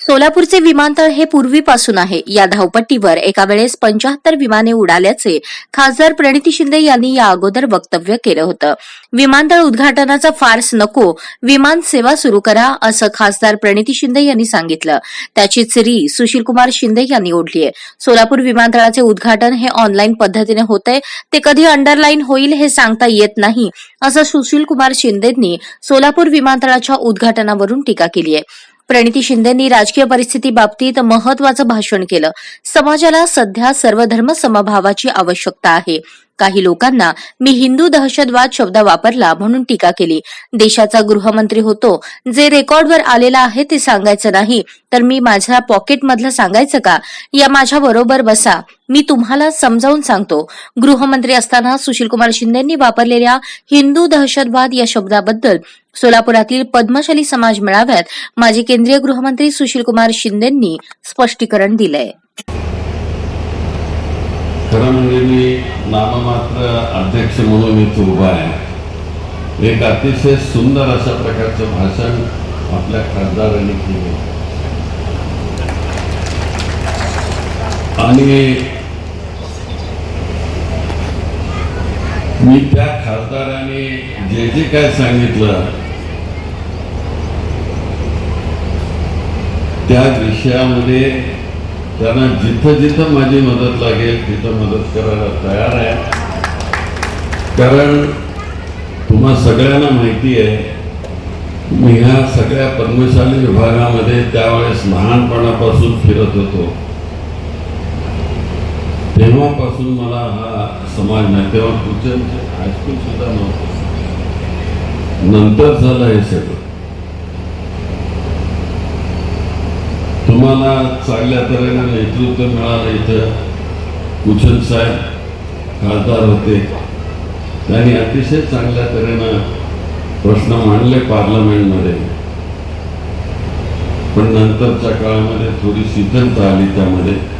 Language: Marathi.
सोलापूरचे विमानतळ हे पूर्वीपासून आहे. या धावपट्टीवर एका वेळेस पंचाहत्तर विमाने उडाल्याचे खासदार प्रणिती शिंदे यांनी या अगोदर वक्तव्य केलं होतं. विमानतळ उद्घाटनाचा फार्स नको विमान सेवा सुरू करा असं खासदार प्रणिती शिंदे यांनी सांगितलं. त्याची चिरी सुशीलकुमार शिंदे यांनी ओढली आहे सोलापूर विमानतळाचे उद्घाटन हे ऑनलाईन पद्धतीने होतंय. ते कधी अंडरलाईन होईल हे सांगता येत नाही असं सुशीलकुमार शिंदेंनी सोलापूर विमानतळाच्या उद्घाटनावरून टीका केली आहे प्रणिती शिंदेंनी राजकीय परिस्थितीबाबतीत महत्वाचं भाषण केलं. समाजाला सध्या सर्वधर्म समभावाची आवश्यकता आहे. काही लोकांना मी हिंदू दहशतवाद शब्द वापरला म्हणून टीका केली. देशाचा गृहमंत्री होतो. जे रेकॉर्डवर आलेला आहे ते सांगायचं नाही. तर मी माझ्या पॉकेटमधलं सांगायचं का? या माझ्या बरोबर बसा. मी तुम्हाला समजावून सांगतो. गृहमंत्री असताना सुशीलकुमार शिंदेंनी वापरलेल्या हिंदू दहशतवाद या शब्दाबद्दल सोलापुरातील पद्मशाली समाज मेळाव्यात माजी केंद्रीय गृहमंत्री सुशीलकुमार शिंदेंनी स्पष्टीकरण दिलंय. खरं म्हणजे मी नाममात्र अध्यक्ष म्हणून मी उभा आहे. एक अतिशय सुंदर अशा प्रकारचं भाषण आपल्या खासदारांनी केले. आणि मी त्या खासदाराने जे जे काय सांगितलं त्या विषयामध्ये त्यांना जिथं जिथं माझी मदत लागेल तिथं मदत करायला तयार आहे. कारण तुम्हा सगळ्यांना माहिती आहे मी ह्या सगळ्या पद्मशाली विभागामध्ये त्यावेळेस लहानपणापासून फिरत होतो. तेव्हापासून मला हा समाज नाही तेव्हा कुठचं हायस्कूल सुद्धा नव्हतं नंतर झालं हे सगळं. तुम्हाला चांगल्या तऱ्हेने नेतृत्व मिळालं इथं. कुचन साहेब खासदार होते. त्यांनी अतिशय चांगल्या तऱ्हेनं प्रश्न मांडले पार्लमेंटमध्ये. पण नंतरच्या काळामध्ये थोडी शिथिलता आली त्यामध्ये.